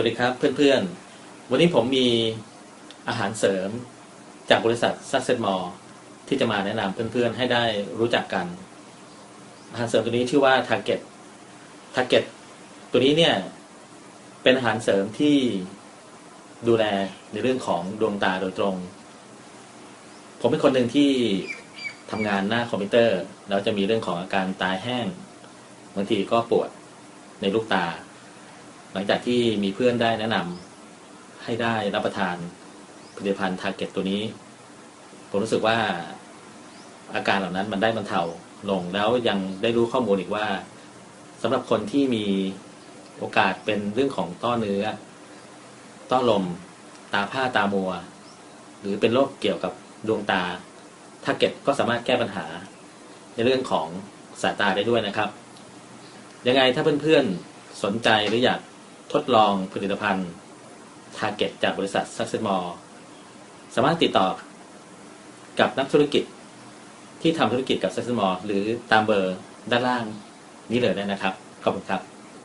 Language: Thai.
วัสดีครับเพื่อนๆ วันนี้ผมมีอาหารเสริมจากบริษัทซั c เซ s มอลที่จะมาแนะนำเพื่อนๆ ให้ได้รู้จักกัน อาหารเสริมตัวนี้ชื่อว่า Target Target ตัวนี้เนี่ย เป็นอาหารเสริมที่ดูแลในเรื่องของดวงตาโดยตรง ผมเป็นคนหนึ่งที่ทำงานหน้าคอมพิวเตอร์ แล้วจะมีเรื่องของอาการตาแห้งบางทีก็ปวดในลูกตา หลังจากที่มีเพื่อนได้แนะนำให้ได้รับประทานผลิตภัณฑ์ทาร์เก็ตตัวนี้ ผมรู้สึกว่าอาการเหล่านั้นมันได้บรรเทาลงแล้วยังได้รู้ข้อมูลอีกว่าสำหรับคนที่มีโอกาสเป็นเรื่องของต้อเนื้อ ต้อลม ตาผ้าตามัว หรือเป็นโรคเกี่ยวกับดวงตาทาร์เก็ตก็สามารถแก้ปัญหา ในเรื่องของสายตาได้ด้วยนะครับ ยังไงถ้าเพื่อนๆสนใจหรืออยาก ดลองผลิตภัณฑ์ Target จากบริษัท Success Mall สามารถติดต่อกับนักธุรกิจที่ทำธุรกิจกับ Success Mall หรือตามเบอร์ด้านล่างนี้เลยได้นะครับ ขอบคุณครับ